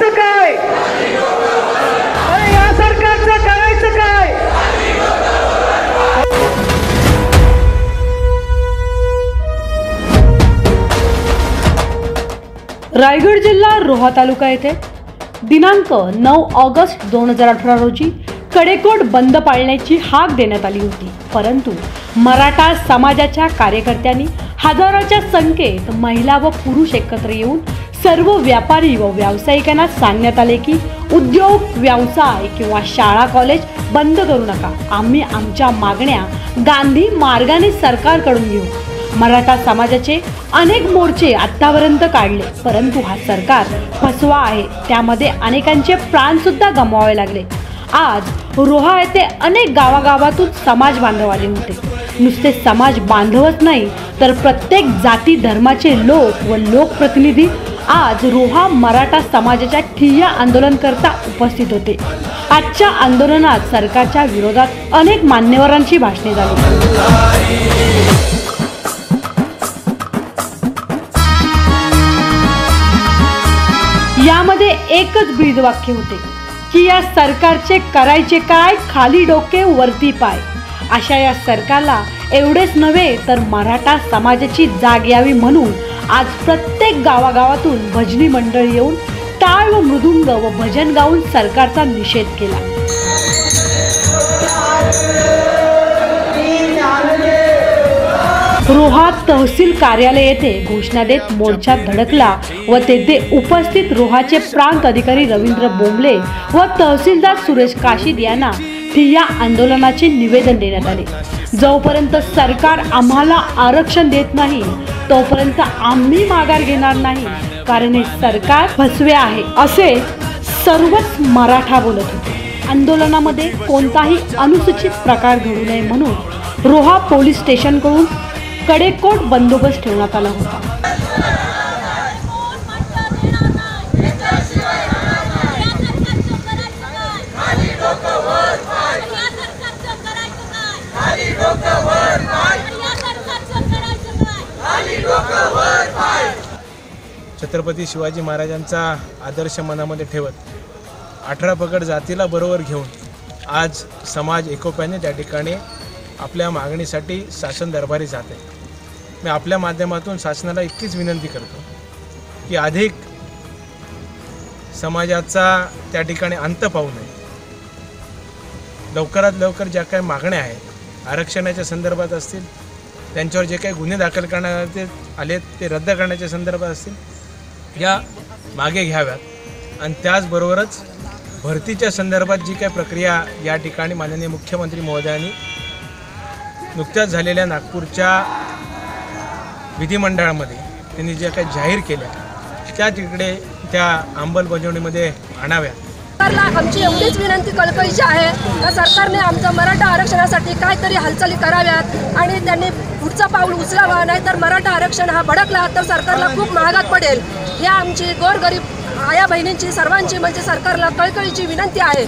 करायचं काय? अरे या सरकारचं करायचं काय? रायगड जिल्हा रोहा तालुका येथे दिनांक नऊ ऑगस्ट दोन हजार अठरा रोजी कडेकोट बंद पाळण्याची हाक देण्यात आली होती. परंतु मराठा समाजाच्या कार्यकर्त्यांनी हजाराच्या संख्येत महिला व पुरुष एकत्र येऊन सर्व व्यापारी व व्यावसायिकांना सांगण्यात आले की उद्योग व्यवसाय किंवा शाळा कॉलेज बंद करू नका. आम्ही आमच्या मागण्या गांधी मार्गाने सरकारकडून घेऊ. मराठा समाजाचे अनेक मोर्चे आत्तापर्यंत काढले परंतु हा सरकार फसवा आहे. त्यामध्ये अनेकांचे प्राणसुद्धा गमवावे लागले. आज रोहा येथे अनेक गावागावातून समाज बांधव आले होते. नुसते समाज बांधवच नाही तर प्रत्येक जाती धर्माचे लोक व लोकप्रतिनिधी आज रोहा मराठा समाजाच्या ठिय्या आंदोलन करता उपस्थित होते. आजच्या आंदोलनात सरकारच्या विरोधात अनेक मान्यवरांची भाषणे झाली. यामध्ये एकच ब्रीदवाक्य होते की या सरकारचे करायचे काय खाली डोके वरती पाय. अशा या सरकारला एवढेच नव्हे तर मराठा समाजाची जाग यावी म्हणून आज प्रत्येक गावागावातून भजनी मंडळ येऊन टाळ व मृदुंग व भजन गाऊन सरकारचा निषेध केला. रोहा तहसील कार्यालय येथे घोषणा देत मोर्चा धडकला व तेथे उपस्थित रोहाचे प्रांत अधिकारी रवींद्र बोंबले व तहसीलदार सुरेश काशीद यांना ठिय्या आंदोलनाचे निवेदन देण्यात आले. जोपर्यंत सरकार आम्हाला आरक्षण देत नाही तोपर्यंत आम्ही माघार घेणार नाही. कारण हे सरकार फसवे आहे असे सर्वच मराठा बोलत होते. आंदोलनामध्ये कोणताही अनुसूचित प्रकार घडू नये म्हणून रोहा पोलीस स्टेशनकडून कडेकोट बंदोबस्त ठेवण्यात आला होता. छत्रपती शिवाजी महाराजांचा आदर्श मनामध्ये ठेवत अठरा पगड जातीला बरोबर घेऊन आज समाज एकोप्याने त्या ठिकाणी आपल्या मागणीसाठी शासन दरबारी जाते. मी आपल्या माध्यमातून शासनाला इतकीच विनंती करतो की अधिक समाजाचा त्या ठिकाणी अंत पाहू नये. लवकरात लवकर ज्या काही मागण्या आहेत आरक्षणाच्या संदर्भात असतील त्यांच्यावर जे काही गुन्हे दाखल करण्यात आले ते रद्द करण्याच्या संदर्भात असतील या मागे घ्याव्यात. आणि त्याचबरोबरच भरतीच्या संदर्भात जी काही प्रक्रिया या ठिकाणी माननीय मुख्यमंत्री महोदयांनी नुकत्याच झालेल्या नागपूरच्या विधिमंडळामध्ये त्यांनी ज्या काही जाहीर केल्या त्या तिकडे त्या अंमलबजावणीमध्ये आणाव्या सरकारला आमची एवढीच विनंती कळकळीची आहे. का सरकारने आमचं मराठा आरक्षणासाठी काहीतरी हालचाली कराव्यात आणि त्यांनी पुढचं पाऊल उचलावा नाहीतर मराठा आरक्षण हा भडकला तर सरकारला खूप महागात पडेल. ही आमची गोरगरीब आया बहिणींची सर्वांची म्हणजे सरकारला कळकळीची विनंती आहे.